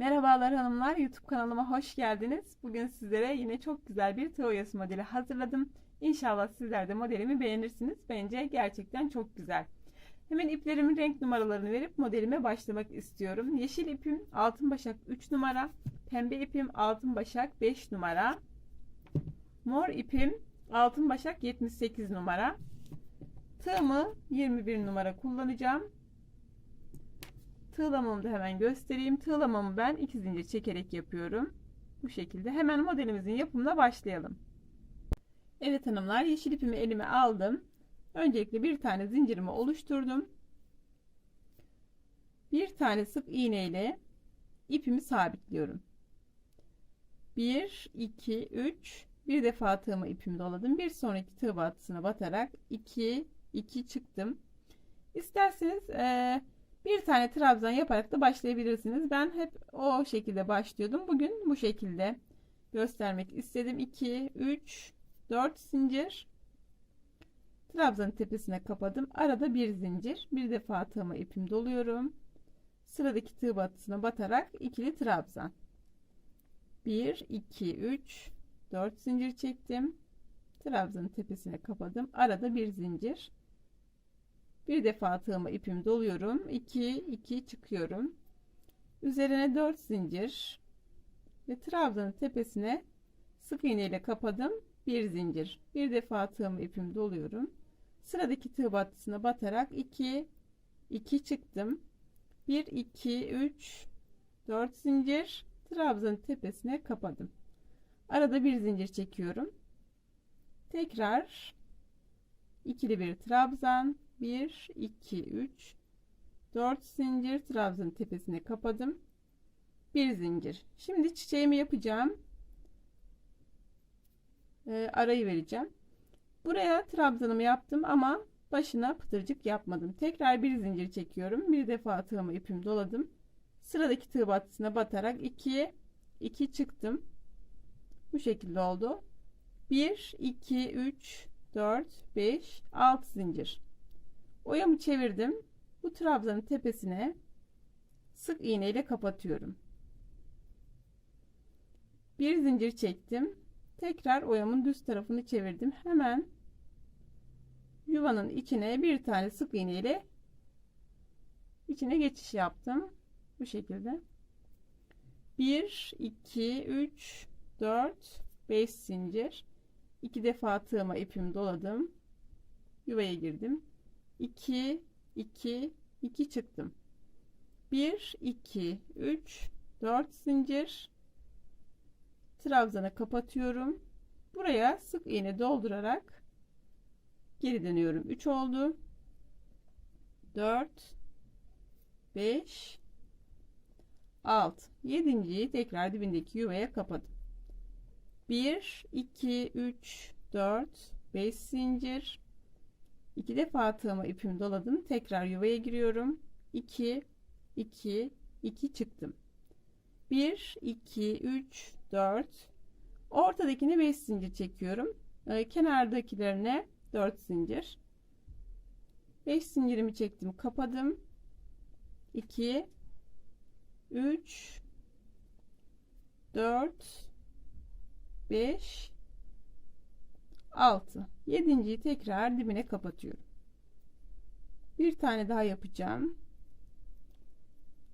Merhabalar hanımlar, YouTube kanalıma hoş geldiniz. Bugün sizlere yine çok güzel bir tığ oyası modeli hazırladım. İnşallah sizler de modelimi beğenirsiniz. Bence gerçekten çok güzel. Hemen iplerimin renk numaralarını verip modelime başlamak istiyorum. Yeşil ipim altın başak 3 numara, pembe ipim altın başak 5 numara, mor ipim altın başak 78 numara. Tığımı 21 numara kullanacağım. Tığlamamı da hemen göstereyim. Tığlamamı ben iki zincir çekerek yapıyorum. Bu şekilde. Hemen modelimizin yapımına başlayalım. Evet hanımlar yeşil ipimi elime aldım. Öncelikle bir tane zincirimi oluşturdum. Bir tane sık iğne ile ipimi sabitliyorum. 1 2 3 bir defa tığımı ipimi doladım. Bir sonraki tığ battısına batarak 2 2 çıktım. İsterseniz eee bir tane trabzan yaparak da başlayabilirsiniz. Ben hep o şekilde başlıyordum. Bugün bu şekilde göstermek istedim. 2, 3, 4 zincir. Trabzanın tepesine kapadım. Arada bir zincir. Bir defa tığıma ipim doluyorum. Sıradaki tığ batısına batarak ikili trabzan. 1, 2, 3, 4 zincir çektim. Trabzanın tepesine kapadım. Arada bir zincir. Bir defa tığıma ipimi doluyorum. 2 2 çıkıyorum. Üzerine 4 zincir ve trabzanın tepesine sık iğne ile kapadım. Bir zincir. Bir defa tığıma ipimi doluyorum. Sıradaki tığ battısına batarak 2 2 çıktım. 1 2 3 4 zincir trabzanın tepesine kapadım. Arada bir zincir çekiyorum. Tekrar ikili bir trabzan 1 2 3 4 zincir trabzanın tepesine kapadım. Bir zincir. Şimdi çiçeğimi yapacağım. Ee, arayı vereceğim. Buraya trabzanımı yaptım ama başına pıtırcık yapmadım. Tekrar bir zincir çekiyorum. Bir defa tığımı ipimi doladım. Sıradaki tığ battısına batarak 2 2 çıktım. Bu şekilde oldu. 1 2 3 4 5 6 zincir Oyamı çevirdim. Bu trabzanın tepesine sık iğne ile kapatıyorum. Bir zincir çektim. Tekrar oyamın düz tarafını çevirdim. Hemen yuvanın içine bir tane sık iğne ile içine geçiş yaptım. Bu şekilde. 1 2 3 4 5 zincir. 2 defa tığıma ipimi doladım. Yuvaya girdim. 2 2 2 çıktım. 1 2 3 4 zincir. Trabzana kapatıyorum. Buraya sık iğne doldurarak geri dönüyorum. 3 oldu. 4 5 6 7.yi tekrar dibindeki yuvaya kapadım. 1 2 3 4 5 zincir 2 defa tığıma ipimi doladım. Tekrar yuvaya giriyorum. 2 2 2 çıktım. 1 2 3 4 ortadakine 5 zincir çekiyorum. Ee, kenardakilerine 4 zincir. 5 zincirimi çektim, kapadım. 2 3 4 5 6 yedinciyi tekrar dibine kapatıyorum. Bir tane daha yapacağım.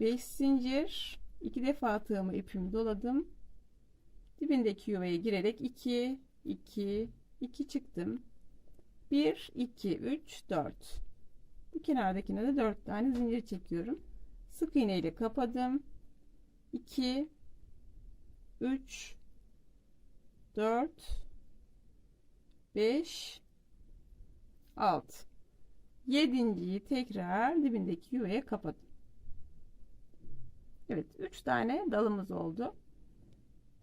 5 zincir. 2 defa tığımı ipimi doladım. Dibindeki yuvaya girerek 2 2 2 çıktım. 1 2 3 4 bu kenardakine de 4 tane zincir çekiyorum. Sık iğne ile kapadım. 2 3 4 5 6 yedinciyi tekrar dibindeki yuvaya kapadım. Evet 3 tane dalımız oldu.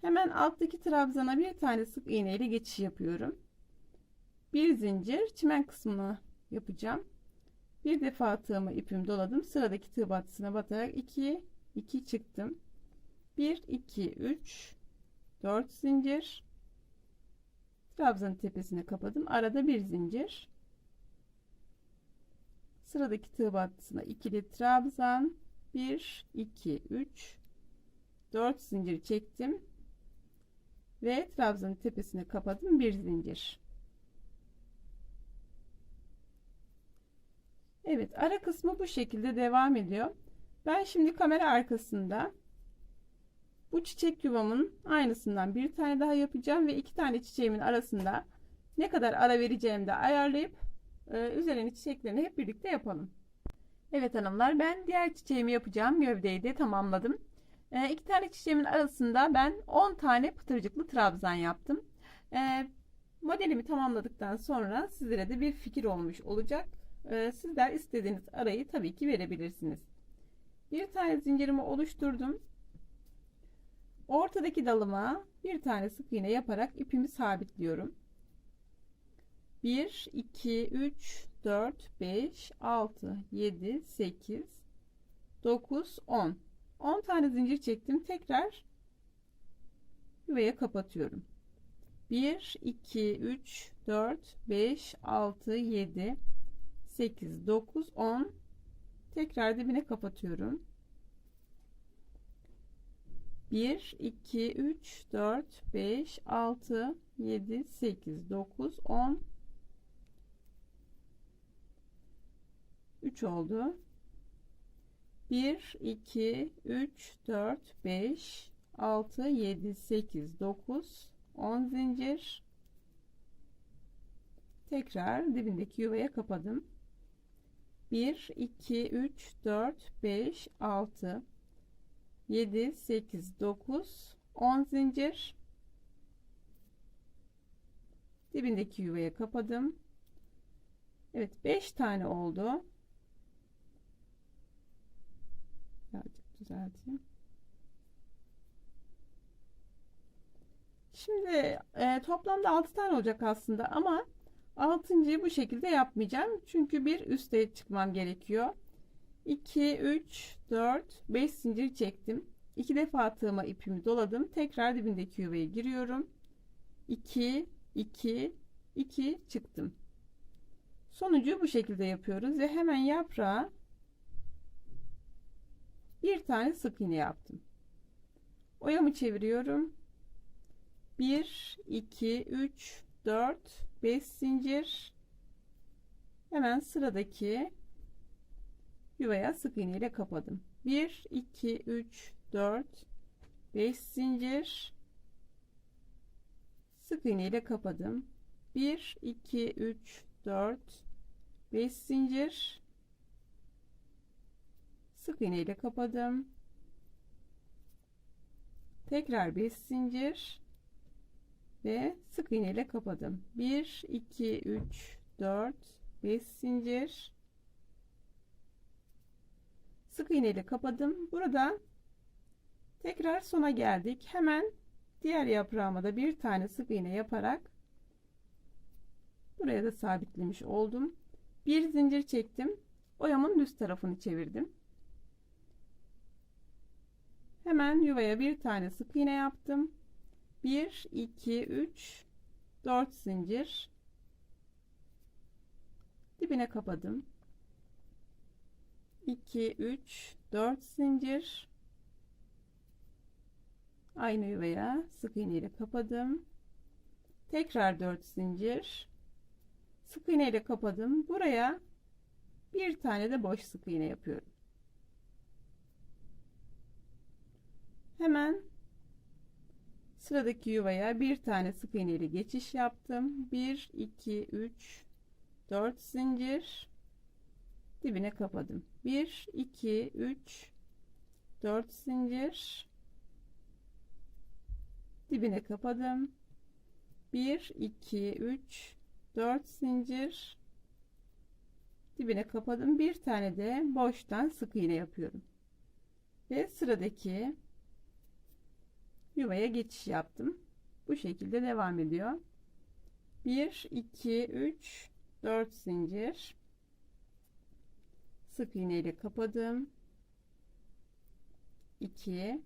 Hemen alttaki trabzana bir tane sık iğne ile geçiş yapıyorum. Bir zincir çimen kısmını yapacağım. Bir defa tığımı ipim doladım. Sıradaki tığ battısına batarak 2 2 çıktım. 1 2 3 4 zincir Trabzanın tepesine kapadım. Arada bir zincir. Sıradaki tığ battısına ikili trabzan 1 2 3 4 zincir çektim. Ve trabzanın tepesini kapadım. Bir zincir. Evet ara kısmı bu şekilde devam ediyor. Ben şimdi kamera arkasında bu çiçek yuvamın aynısından bir tane daha yapacağım ve iki tane çiçeğimin arasında ne kadar ara vereceğimi de ayarlayıp e, üzerine çiçeklerini hep birlikte yapalım. Evet hanımlar ben diğer çiçeğimi yapacağım gövdeyi de tamamladım. E, iki tane çiçeğimin arasında ben 10 tane pıtırcıklı trabzan yaptım. E, modelimi tamamladıktan sonra sizlere de bir fikir olmuş olacak. E, sizler istediğiniz arayı tabii ki verebilirsiniz. Bir tane zincirimi oluşturdum. Ortadaki dalıma bir tane sık iğne yaparak ipimi sabitliyorum. 1 2 3 4 5 6 7 8 9 10 10 tane zincir çektim tekrar yuvaya kapatıyorum. 1 2 3 4 5 6 7 8 9 10 tekrar dibine kapatıyorum 1 2 3 4 5 6 7 8 9 10 3 oldu. 1 2 3 4 5 6 7 8 9 10 zincir. Tekrar dibindeki yuvaya kapadım. 1 2 3 4 5 6 7 8 9 10 zincir. Dibindeki yuvaya kapadım. Evet 5 tane oldu. Düzelteyim. Şimdi e, toplamda 6 tane olacak aslında ama 6.yı bu şekilde yapmayacağım. Çünkü bir üste çıkmam gerekiyor 2 3 4 5 zincir çektim. 2 defa tığıma ipimi doladım. Tekrar dibindeki yuvaya giriyorum. 2 2 2 çıktım. Sonucu bu şekilde yapıyoruz ve hemen yaprağa bir tane sık iğne yaptım. Oyamı çeviriyorum. 1 2 3 4 5 zincir. Hemen sıradaki yuvaya sık iğne ile kapadım. 1 2 3 4 5 zincir. Sık iğne ile kapadım. 1 2 3 4 5 zincir. Sık iğne ile kapadım. Tekrar 5 zincir ve sık iğne ile kapadım. 1 2 3 4 5 zincir sık iğne ile kapadım. Burada tekrar sona geldik. Hemen diğer yaprağıma da bir tane sık iğne yaparak buraya da sabitlemiş oldum. Bir zincir çektim. Oyamın düz tarafını çevirdim. Hemen yuvaya bir tane sık iğne yaptım. 1 2 3 4 zincir. Dibine kapadım 2 3 4 zincir. Aynı yuvaya sık iğne ile kapadım. Tekrar 4 zincir. Sık iğne ile kapadım. Buraya bir tane de boş sık iğne yapıyorum. Hemen sıradaki yuvaya bir tane sık iğne ile geçiş yaptım. 1 2 3 4 zincir. Dibine kapadım 1 2 3 4 zincir. Dibine kapadım. 1 2 3 4 zincir. Dibine kapadım. Bir tane de boştan sık iğne yapıyorum. Ve sıradaki yuvaya geçiş yaptım. Bu şekilde devam ediyor. 1 2 3 4 zincir sık iğne ile kapadım 2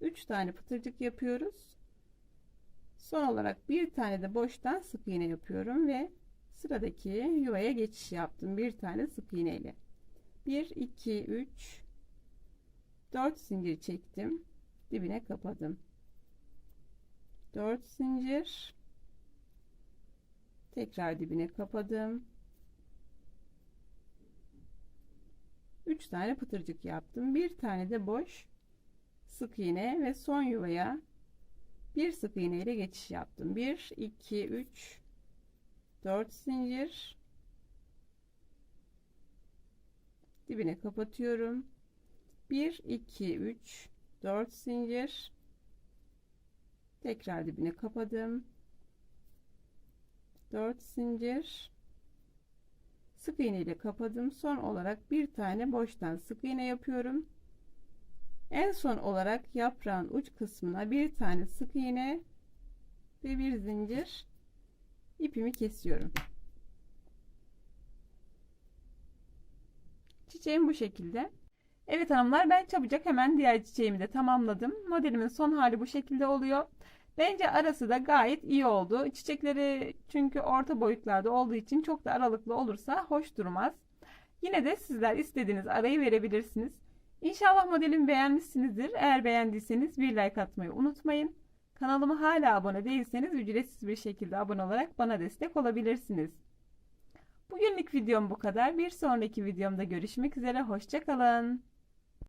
3 tane pıtırcık yapıyoruz son olarak bir tane de boştan sık iğne yapıyorum ve sıradaki yuvaya geçiş yaptım bir tane sık iğne ile 1 2 3 4 zincir çektim. Dibine kapadım. 4 zincir. Tekrar dibine kapadım. 3 tane pıtırcık yaptım. Bir tane de boş sık iğne ve son yuvaya bir sık iğne ile geçiş yaptım. 1 2 3 4 zincir dibine kapatıyorum. 1 2 3 4 zincir tekrar dibine kapadım. 4 zincir sık iğne ile kapadım. Son olarak bir tane boştan sık iğne yapıyorum. En son olarak yaprağın uç kısmına bir tane sık iğne ve bir zincir ipimi kesiyorum. Çiçeğim bu şekilde. Evet hanımlar ben çabucak hemen diğer çiçeğimi de tamamladım. Modelimin son hali bu şekilde oluyor. Bence arası da gayet iyi oldu. Çiçekleri çünkü orta boyutlarda olduğu için çok da aralıklı olursa hoş durmaz. Yine de sizler istediğiniz arayı verebilirsiniz. İnşallah modelimi beğenmişsinizdir. Eğer beğendiyseniz bir like atmayı unutmayın. Kanalıma hala abone değilseniz ücretsiz bir şekilde abone olarak bana destek olabilirsiniz. Bugünlük videom bu kadar. Bir sonraki videomda görüşmek üzere. Hoşçakalın.